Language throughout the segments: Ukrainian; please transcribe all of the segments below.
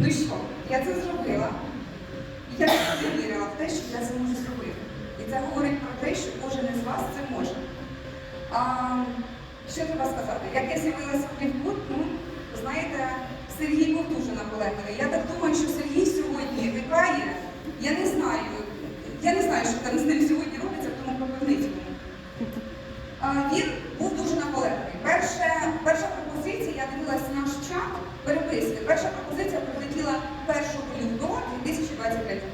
Ну що, я це зробила. Я не вірила в те, що я це можу зробити. І це говорить про те, що кожен із вас це може. А, що треба сказати? Як я з'явилася в Лівбуд, ну, знаєте, Сергій був дуже. Я так думаю, що Сергій сьогодні вікає, я не знаю, я не знаю, що там з ним сьогодні робиться в тому Кропивницькому. А, Він був дуже наполегливий. Перша, перша пропозиція, я дивилася наш чат переписки. Перша пропозиція прилетіла 1 лютого 2023 року.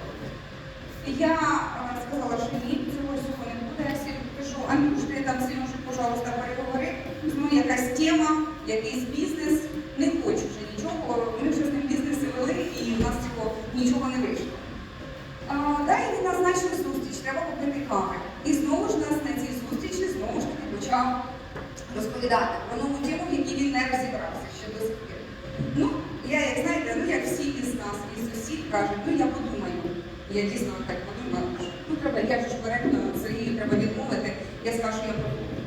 І я е, сказала, що ні, цього всього не буде. Я Кажу, ти там Сережу, пожалуйста, переговори. Ну, якась тема, якийсь бізнес. Не хочу вже нічого. Ми вже з ним бізнеси вели і в нас цього нічого не вийшло. Далі він назначив зустріч, треба купити камери. І знову ж нас на цій зустрічі знову ж таки почав розповідати про нову тему, в якій він не розібрався ще до сих пір. Ну, я, як знаєте, ну як всі із нас, і сусід кажуть, ну я подумаю. Я дійсно так подумала, ну треба, я ж коректно Сергію треба відмовити, я скажу, я подумаю.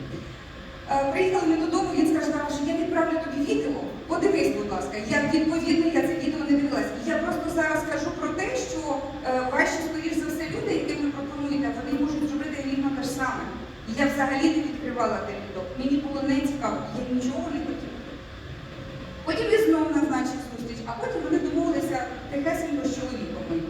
Е, Приїхали ми додому, він скаже, що я відправлю тобі відео. Подивись, будь ласка. Я відповідно, я це відео не дивилась. Я просто зараз кажу про те, що е, ваші, скоріш за все, люди, яким ви пропонуєте, вони можуть зробити рівно те ж саме. І я взагалі не відкривала те відео. Мені було не цікаво, я нічого не хотіла. Потім він знову назначив зустріч, а потім вони домовилися тихесенько з чоловіком моїм.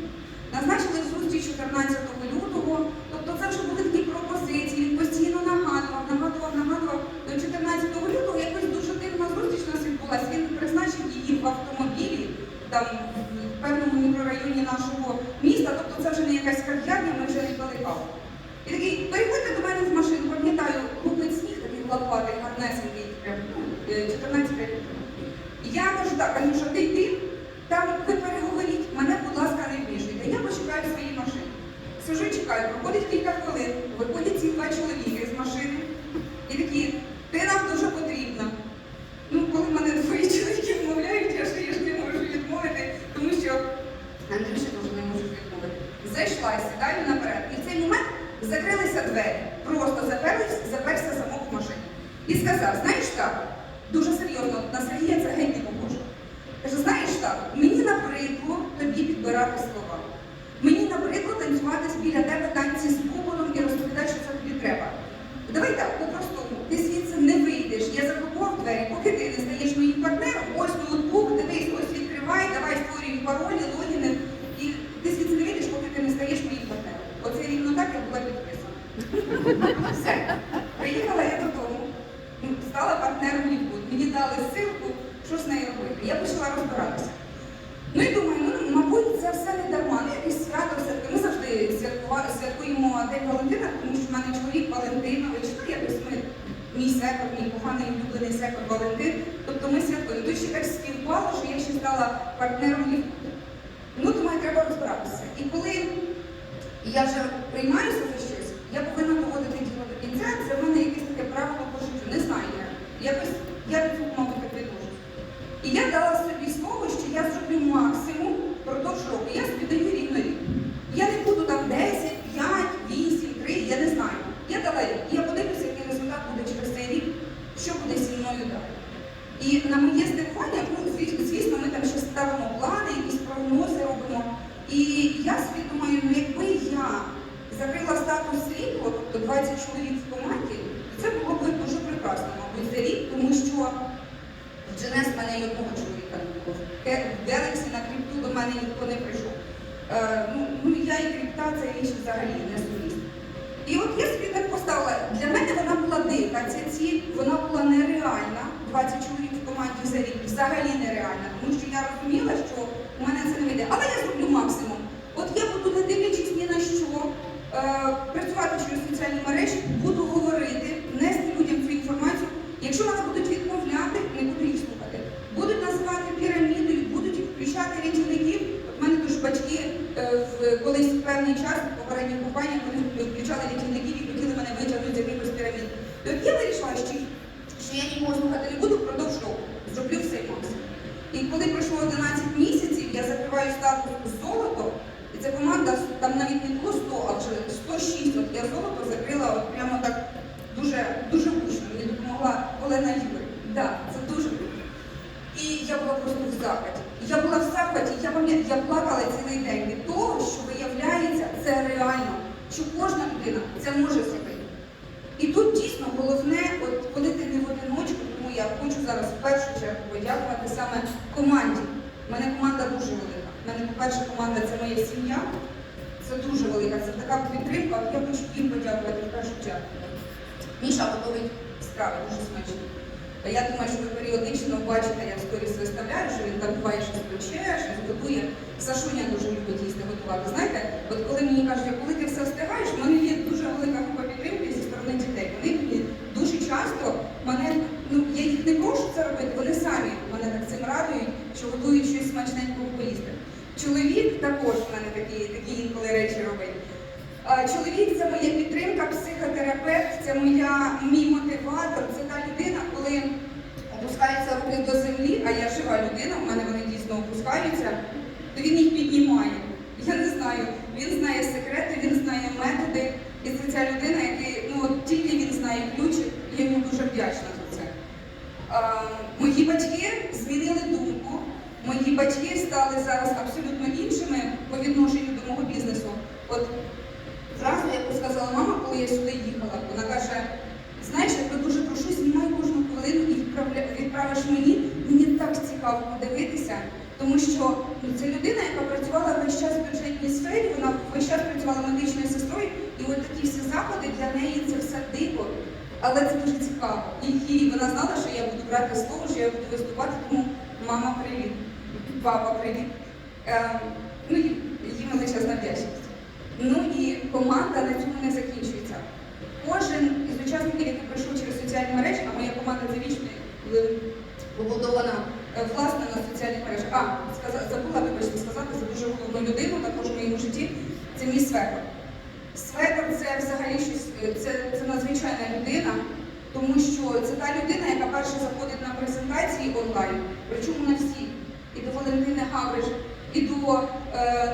Назначили зустріч 14 лютого, тобто це вже були такі пропозиції, він постійно нагадував, нагадував, нагадував. До 14 лютого якось дуже дивна зустріч у нас відбулася. Він призначив її в автомобілі, там в певному мікрорайоні нашого міста, тобто це вже не якась кав'ярня, ми вже не пили каву. І такий, переходьте до мене в машину, пам'ятаю, купить сніг, такий лопатий, гарнесенький, прям, ну, е, 14 років. Я кажу так, Анюша, ти йди, там ви переговоріть, мене, будь ласка, не вмішуйте. Я почекаю свої машині. Сижу чекаю, проходить кілька хвилин, виходять ці два чоловіки з машини і такі, ти нам дуже потрібна. Ну, коли мене твої чоловіки вмовляють, я ж я ж не можу відмовити, тому що Андрюша теж не можу відмовити. Зайшла, сідаю наперед. І в цей момент закрилися двері. Просто заперлись, заперся замок в машині. І сказав, знаєш так, дуже серйозно, на Сергія це геть не похоже. Каже, знаєш так, мені набридло тобі підбирати слова. Мені набридло танцювати біля тебе танці з бубоном і розповідати, що це тобі треба. Давай так, по-простому, ти звідси не вийдеш, я заблокував двері, поки ти не стаєш моїм партнером, ось ноутбук, дивись, ось відкривай, давай створюй паролі, логіни, і ти звідси не вийдеш, поки ти не стаєш моїм партнером. Оце рівно так я була підписана. Все. Приїхала я додому, стала партнером Лівбуд. Мені дали ссылку, що з нею робити. Я почала розбиратися. Ну і думаю, ну, мабуть, це все не дарма. Ну, якесь свято все-таки. Ми завжди святкуємо День Валентина, тому що в мене чоловік Валентинович, ну якось ми, мій секор, мій коханий улюблений секор Валентин. Тобто ми святкуємо. Тут ще так співпало, що я ще стала партнером Лівбуд. Ну, думаю, треба розбиратися. І коли я вже приймаюся за щось, я повинна доводити діло. Це в мене якесь таке правило по життю. Не знаю я. Якось я до цього, мабуть, так відношусь. І я дала собі слово, що я зроблю максимум впродовж року. Я собі даю рівно рік. Я не буду там 10, 5, 8, 3, я не знаю. Я дала рік. І я подивлюся, який результат буде через цей рік, що буде зі мною далі. І на моє здивування, ну, звісно, ми там ще ставимо плани, якісь прогнози робимо. І я собі думаю, ну якби я закрила статус світло, тобто 20 чоловік в команді, це було б дуже прекрасно, мабуть, за рік, тому що в мене й одного чоловіка не було. В Galaxy на крипту до мене ніхто не прийшов. Е, ну, ну, я і крипта це річ взагалі не сумісна. І от я собі так поставила, для мене вона була дика, ця ціль, вона була нереальна. 20 чоловік в команді за рік взагалі нереальна, тому що я розуміла, що у мене це не вийде. Але я зроблю максимум. От я буду, не дивлячись ні на що, е, працювати через соціальні мережі, буду Тоді я вирішила, що, що я його слухати не буду впродовж року. Зроблю все сеанс. І коли пройшло 11 місяців, я закриваю статус золото, і ця команда там навіть не було 100, а вже 106. От я золото закрила от прямо так дуже дуже гучно. Мені допомогла Олена Юрій. Да, це дуже круто. І я була просто в захваті. Я була в захваті, я пам'ятаю, я плакала цілий день від того, що виявляється, це реально, що кожна людина це може зробити. Зараз в першу чергу подякувати саме команді. У мене команда дуже велика. У мене, по-перше, команда це моя сім'я. Це дуже велика, це така підтримка. Я хочу їм подякувати в першу чергу. Міша готовить страви дуже смачні. Я думаю, що ви періодично бачите, я в сторіс виставляю, що він там буває щось пече, щось готує. Сашуня дуже любить їсти готувати. Знаєте, от коли мені кажуть, коли ти все встигаєш, в мене є дуже велика група підтримки зі сторони дітей. Вони мені дуже часто мене, ну я їх не прошу це робити, вони самі мене так цим радують, що готують щось смачненького поїсти. Чоловік також в мене такі, такі інколи речі робить. А, Чоловік це моя підтримка, психотерапевт, це моя мій мотиватор, це та людина, коли опускаються руки до землі, а я жива людина, в мене вони дійсно опускаються, то він їх піднімає. Я не знаю, він знає секрети, він знає методи, і це ця людина, який, ну тільки він знає ключик, я йому дуже вдячна за це. А, мої батьки змінили думку. Мої батьки стали зараз абсолютно іншими по відношенню до мого бізнесу. От Зразу, як сказала мама, сюди їхала, вона каже, знаєш, я дуже прошу, знімай кожну хвилину і відправиш мені. Мені так цікаво подивитися, тому що ну, це людина, яка працювала весь час в бюджетній сфері, вона весь час працювала медичною сестрою, і от такі всі заходи для неї це все дико. Але це дуже цікаво. І, вона знала, що я буду брати слово, що я буду виступати, тому мама, привіт, папа, привіт. Ем, ну, їм величезна вдячність. Ну і команда на цьому не закінчується. Кожен із учасників, який пройшов через соціальні мережі, а моя команда завічно е, побудована е, власне на соціальних мережах. А, забула, вибачте, сказати за дуже головну людину також в моєму житті. Це мій свекор. Свекор це взагалі щось, е, це, це надзвичайна людина, тому що це та людина, яка перша заходить на презентації онлайн, причому на всі. І до Валентини Гавриш, і до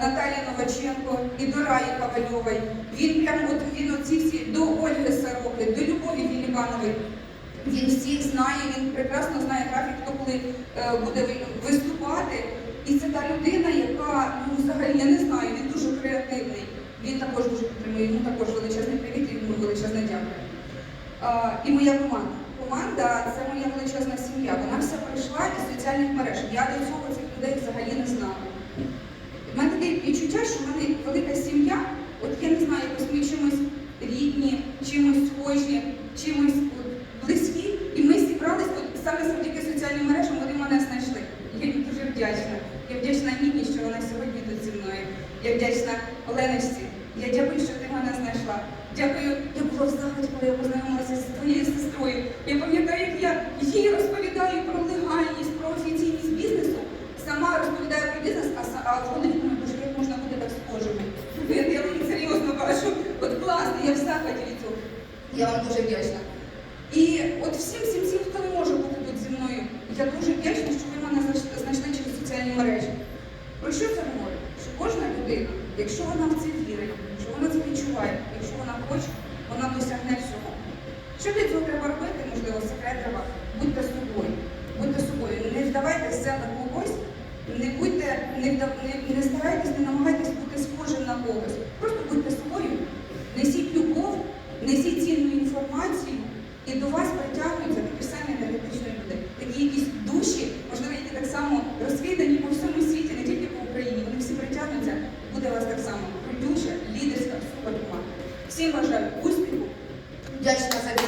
Наталі Новаченко, і до Раї Ковальової. Він прямо от він оці всі до Ольги Сороки, до Любові Філіпанової. Він всіх знає, він прекрасно знає графік, хто коли е, буде ви- виступати. І це та людина, яка ну взагалі я не знаю, він дуже креативний. Він також дуже підтримує, йому також величезний привіт і йому величезне дякую. А, і моя команда. Команда це моя величезна сім'я. Вона вся прийшла із соціальних мереж. Я до цього цих людей взагалі не знала. У мене таке відчуття, що в мене велика сім'я, от я не знаю, якось ми чимось рідні, чимось схожі, чимось от, близькі, і ми зібрались от, саме завдяки соціальним мережам, вони мене знайшли. Я їм дуже вдячна. Я вдячна Ніні, що вона сьогодні тут зі мною. Я вдячна Оленочці. Я дякую, що ти мене знайшла. Дякую, я була в захваті, коли я познайомилася з твоєю сестрою. Я пам'ятаю, як я їй розповідаю про легальність, про офіційність бізнесу. Сама розповідаю про бізнес, а, са- а в голові думаю, боже, як можна бути так схожими. Я, я вам серйозно кажу, от класно, я в захваті від цього. Я вам дуже вдячна. І от всім, всім, всім, хто не може бути тут зі мною, я дуже вдячна, що ви мене знайшли через соціальні мережі. Про що це говорить? Що кожна людина, якщо вона в це вірить, що вона це відчуває, якщо вона хоче, вона досягне всього. Що для цього треба робити? Можливо, секрет треба. Будьте собою. Будьте собою. Не вдавайтеся на когось, не будьте, не, не, не старайтесь, не намагайтесь бути схожим на когось. Просто будьте собою, несіть любов, несіть цінну інформацію, і до вас притягнуться такі самі енергетичні люди. Такі якісь душі, можливо, які так само розкидані по всьому світі, не тільки по Україні. Вони всі притягнуться, буде у вас так само. Продюша, лідерська, суперкоманда. Всім бажаю успіху, вдячна за